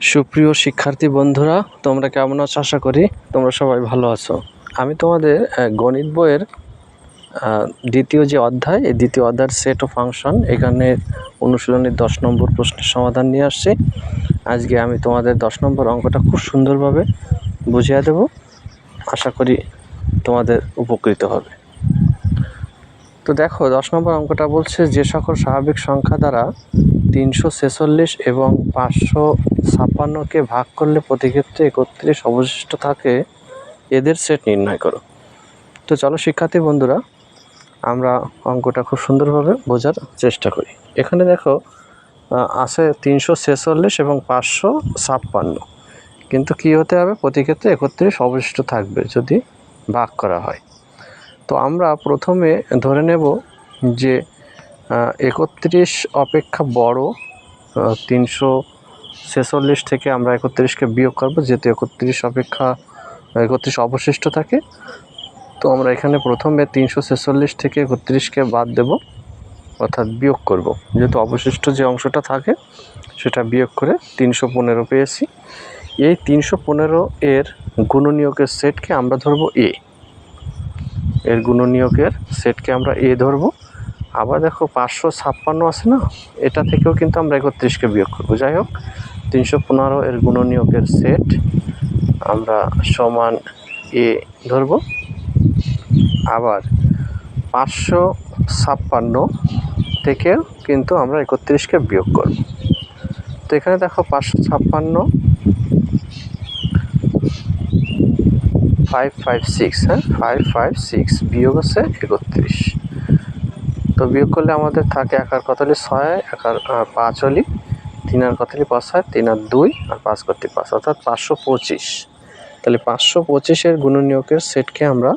সুপ্রিয় শিক্ষার্থী বন্ধুরা, তোমরা কেমন আছো? আশা করি তোমরা সবাই ভালো আছো। আমি তোমাদের গণিত বইয়ের দ্বিতীয় যে অধ্যায়, এই দ্বিতীয় অধ্যায়ের সেট ও ফাংশন এখানে অনুশীলনের দশ নম্বর প্রশ্নের সমাধান নিয়ে আসছি। আজকে আমি তোমাদের দশ নম্বর অঙ্কটা খুব সুন্দরভাবে বুঝিয়ে দেব। আশা করি তোমাদের উপকৃত হবে। তো দেখো, দশ নম্বর অঙ্কটা বলছে যে সকল স্বাভাবিক সংখ্যা দ্বারা তিনশো ছেচল্লিশ এবং পাঁচশো ছাপ্পান্নকে ভাগ করলে প্রতি ক্ষেত্রে একত্রিশ অবশিষ্ট থাকে, এদের সেট নির্ণয় করো। তো চলো শিক্ষার্থী বন্ধুরা, আমরা অঙ্কটা খুব সুন্দরভাবে বোঝার চেষ্টা করি। এখানে দেখো আছে তিনশো ছেচল্লিশ এবং পাঁচশো ছাপ্পান্ন। কিন্তু কী হতে হবে? প্রতি ক্ষেত্রে একত্রিশ অবশিষ্ট থাকবে যদি ভাগ করা হয়। তো আমরা প্রথমে ধরে নেব যে একত্রিশ অপেক্ষা বড় তিনশো ছেচল্লিশ থেকে আমরা একত্রিশকে বিয়োগ করব, যেহেতু একত্রিশ অপেক্ষা, একত্রিশ অবশিষ্ট থাকে। তো আমরা এখানে প্রথমে তিনশো ছেচল্লিশ থেকে একত্রিশকে বাদ দেব, অর্থাৎ বিয়োগ করব। যেহেতু অবশিষ্ট যে অংশটা থাকে, সেটা বিয়োগ করে তিনশো পনেরো পেয়েছি। এই তিনশো পনেরো এর গুণনীয়কের সেটকে আমরা ধরবো এ। এর গুণনীয়কের সেটকে আমরা এ ধরবো। আবার দেখো পাঁচশো ছাপ্পান্ন আছে না? এটা থেকেও কিন্তু আমরা একত্রিশকে বিয়োগ করব। যাই হোক, তিনশো পনেরো এর গুণনীয়কের সেট আমরা সমান এ ধরবো। আবার পাঁচশো ছাপ্পান্ন থেকেও কিন্তু আমরা একত্রিশকে বিয়োগ করব। তো এখানে দেখো পাঁচশো ছাপ্পান্ন ফাইভ ফাইভ সিক্স হ্যাঁ? ফাইভ ফাইভ সিক্স বিয়োগ আছে একত্রিশ। তো বিয়োগ করলে আমাদের থাকে একার কতলি ছয় একার পাঁচ হলি তিন আর কতলি পাঁচ হয়? তিন আর দুই আর পাঁচ করতে পাঁচ, অর্থাৎ পাঁচশো পঁচিশ। তাহলে পাঁচশো পঁচিশের গুণনীয়কের সেটকে আমরা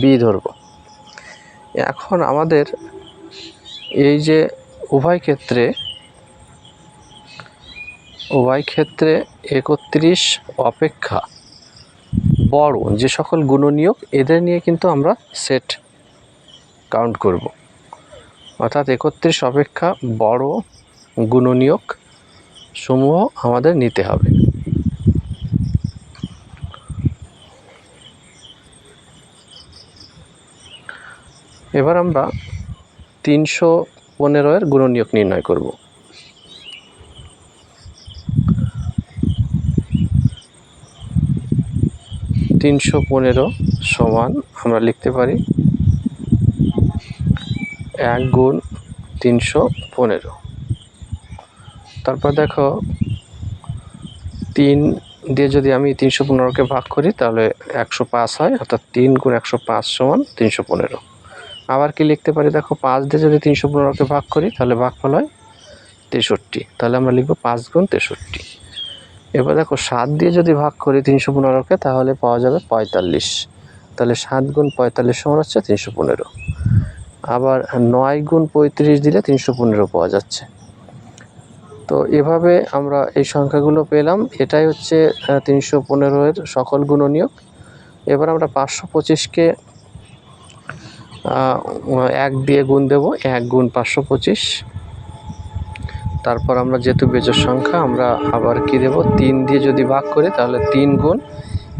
বি ধরব। এখন আমাদের এই যে উভয় ক্ষেত্রে উভয় ক্ষেত্রে একত্রিশ অপেক্ষা বড় যে সকল গুণনীয়ক, এদের নিয়ে কিন্তু আমরা সেট কাউন্ট করব। অর্থাৎ একত্রিশ অপেক্ষা বড় গুণনীয়ক সমূহ আমাদের নিতে হবে। এবার আমরা তিনশো পনেরো এর গুণনীয়ক নির্ণয় করব। তিনশো পনেরো সমান আমরা লিখতে পারি এক গুণ তিনশো পনেরো। তারপর দেখো, তিন দিয়ে যদি আমি তিনশো পনেরোকে ভাগ করি, তাহলে একশো পাঁচ হয়, অর্থাৎ তিন গুণ একশো পাঁচ সমান তিনশো পনেরো। আবার কি লিখতে পারি? দেখো, পাঁচ দিয়ে যদি তিনশো পনেরোকে ভাগ করি, তাহলে ভাগফল হয় তেষট্টি। তাহলে আমরা লিখব পাঁচ গুণ তেষট্টি। এবার দেখো সাত দিয়ে যদি ভাগ করি তিনশো পনেরোকে, তাহলে পাওয়া যাবে পঁয়তাল্লিশ। তাহলে সাত গুণ পঁয়তাল্লিশ সমান হচ্ছে তিনশো পনেরো। আবার নয় গুণ পঁয়ত্রিশ দিলে তিনশো পনেরো পাওয়া যাচ্ছে। তো এভাবে আমরা এই সংখ্যাগুলো পেলাম। এটাই হচ্ছে তিনশো পনেরো এর সকল গুণনীয়ক। এবার আমরা পাঁচশো পঁচিশকে এক দিয়ে গুণ দেব। এক গুণ পাঁচশো পঁচিশ। তারপর আমরা যেহেতু বেজোর সংখ্যা, আমরা আবার কি দেব? তিন দিয়ে যদি ভাগ করি, তাহলে তিন গুণ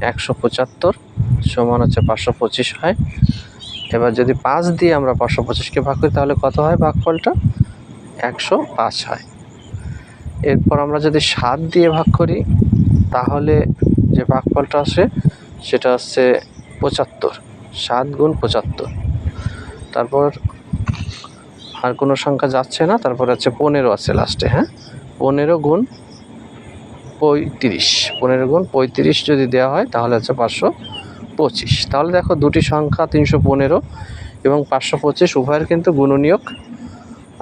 একশো পঁচাত্তর সমান হচ্ছে পাঁচশো পঁচিশ হয়। এবার যদি পাঁচ দিয়ে আমরা পাঁচশো পঁচিশকে ভাগ করি, তাহলে কত হয় ভাগফলটা? একশো পাঁচ হয়। এরপর আমরা যদি সাত দিয়ে ভাগ করি, তাহলে যে ভাগফলটা আসে, সেটা হচ্ছে পঁচাত্তর। সাত গুণ পঁচাত্তর। তারপর আর কোনো সংখ্যা যাচ্ছে না, তারপর হচ্ছে পনেরো আছে লাস্টে হ্যাঁ? পনেরো গুণ পঁয়ত্রিশ। পনেরো গুণ পঁয়ত্রিশ যদি দেওয়া হয়, তাহলে হচ্ছে পাঁচশো পঁচিশ। তাহলে দেখো দুটি সংখ্যা, তিনশো পনেরো এবং পাঁচশো পঁচিশ, উভয়ের কিন্তু গুণনীয়ক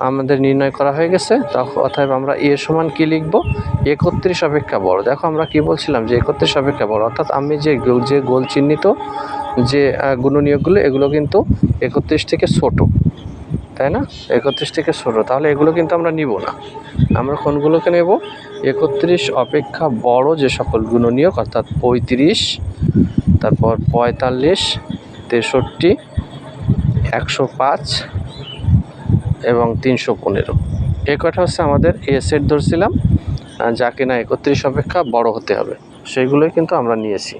আমাদের নির্ণয় করা হয়ে গেছে। তখন অতএব আমরা এ সমান কী লিখব? একত্রিশ অপেক্ষা বড়। দেখো আমরা কি বলছিলাম যে একত্রিশ অপেক্ষা বড়। অর্থাৎ আমি যে যে গোল চিহ্নিত যে গুণনীয়কগুলো, এগুলো কিন্তু একত্রিশ থেকে ছোট। তাই না? একত্রিশ থেকে ষোলো। তাহলে এগুলো কিন্তু আমরা নিব না। আমরা কোনগুলোকে নেব? একত্রিশ অপেক্ষা বড় যে সকল গুণনীয়ক, অর্থাৎ পঁয়ত্রিশ, তারপর পঁয়তাল্লিশ, তেষট্টি, একশো পাঁচ এবং তিনশো পনেরো। এ কটা হচ্ছে আমাদের? এ সেট ধরছিলাম। যা কিনা একত্রিশ অপেক্ষা বড় হতে হবে। সেইগুলোই কিন্তু আমরা নিয়েছি।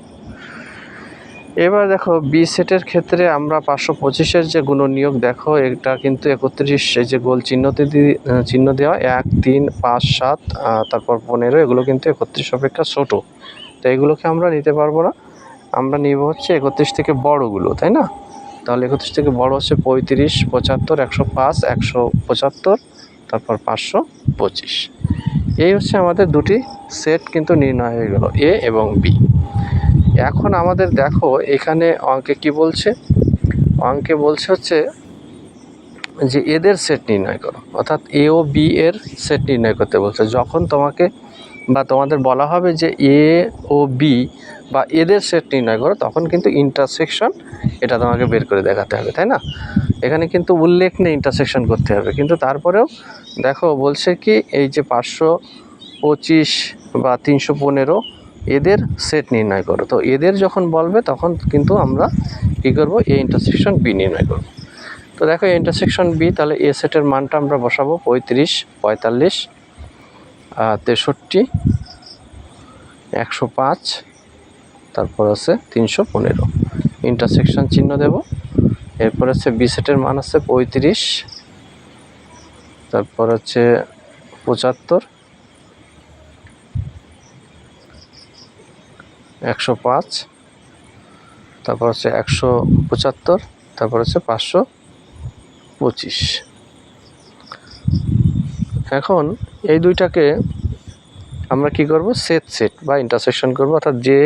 এবার দেখো বি সেটের ক্ষেত্রে আমরা পাঁচশো পঁচিশের যে গুণনীয়ক দেখো এটা কিন্তু একত্রিশ যে গোল চিহ্নতে চিহ্ন দেওয়া, এক, তিন, পাঁচ, সাত তারপর পনেরো, এগুলো কিন্তু একত্রিশ অপেক্ষা ছোট। তো এগুলোকে আমরা নিতে পারব না। আমরা নিব হচ্ছে একত্রিশ থেকে বড়গুলো, তাই না? তাহলে একত্রিশ থেকে বড় হচ্ছে পঁয়ত্রিশ, পঁচাত্তর, একশো পাঁচ, একশো পঁচাত্তর, তারপর পাঁচশো পঁচিশ। এই হচ্ছে আমাদের দুটি সেট কিন্তু নির্ণয় হয়ে গেল এ এবং বি এখন আমাদের দেখো, এখানে অঙ্কে কি বলছে? অঙ্কে বলছে হচ্ছে যে এদের সেট নির্ণয় করো। অর্থাৎ এ ও বি এর সেট নির্ণয় করতে বলছে। যখন তোমাকে বা তোমাদের বলা হবে যে এ ও বি বা এদের সেট নির্ণয় করো, তখন কিন্তু ইন্টারসেকশন এটা তোমাকে বের করে দেখাতে হবে, তাই না? এখানে কিন্তু উল্লেখ নেই ইন্টারসেকশন করতে হবে। কিন্তু তারপরেও দেখো, বলছে কি, এই যে পাঁচশো পঁচিশ বা তিনশো পনেরো এদের সেট নির্ণয় করো। তো এদের যখন বলবে, তখন কিন্তু আমরা কী করব? এ ইন্টারসেকশন বি নির্ণয় করব। তো দেখো ইন্টারসেকশন বি তাহলে এ সেটের মানটা আমরা বসাবো পঁয়ত্রিশ, পঁয়তাল্লিশ তেষট্টি, একশো পাঁচ, তারপর আছে তিনশো পনেরো। ইন্টারসেকশন চিহ্ন দেব। এরপর হচ্ছে বি সেটের মান আছে পঁয়ত্রিশ, তারপর হচ্ছে পঁচাত্তর একশো পাঁচ, তারপর হচ্ছে একশো পঁচাত্তর, তারপর হচ্ছে পাঁচশো পঁচিশ। এখন এই দুইটাকে আমরা কি করব? সেট সেট বা ইন্টারসেকশন করব, অর্থাৎ যে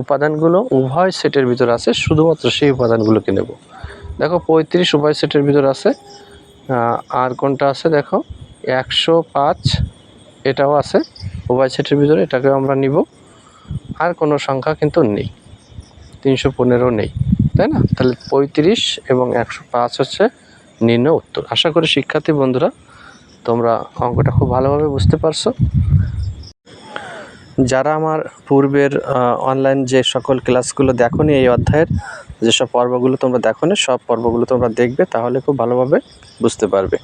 উপাদানগুলো উভয় সেটের ভিতর আছে, শুধুমাত্র সেই উপাদানগুলোকে নেব। দেখো পঁয়ত্রিশ উভয় সেটের ভিতর আছে আর কোনটা আছে দেখো? একশো পাঁচ, এটাও আছে, উভয় সেটের ভিতরে, এটাকেও আমরা নিব। আর কোনো সংখ্যা কিন্তু নেই। তিনশো পনেরো নেই, তাই না? তাহলে পঁয়ত্রিশ এবং একশো পাঁচ হচ্ছে নিম্ন উত্তর। আশা করি শিক্ষার্থী বন্ধুরা, তোমরা অঙ্কটা খুব ভালোভাবে বুঝতে পারছ। যারা আমার পূর্বের অনলাইন যে সকল ক্লাসগুলো দেখোনি এই অধ্যায়ের, যেসব পর্বগুলো তোমরা দেখোনি, সব পর্বগুলো তোমরা দেখবে, তাহলে খুব ভালোভাবে বুঝতে পারবে।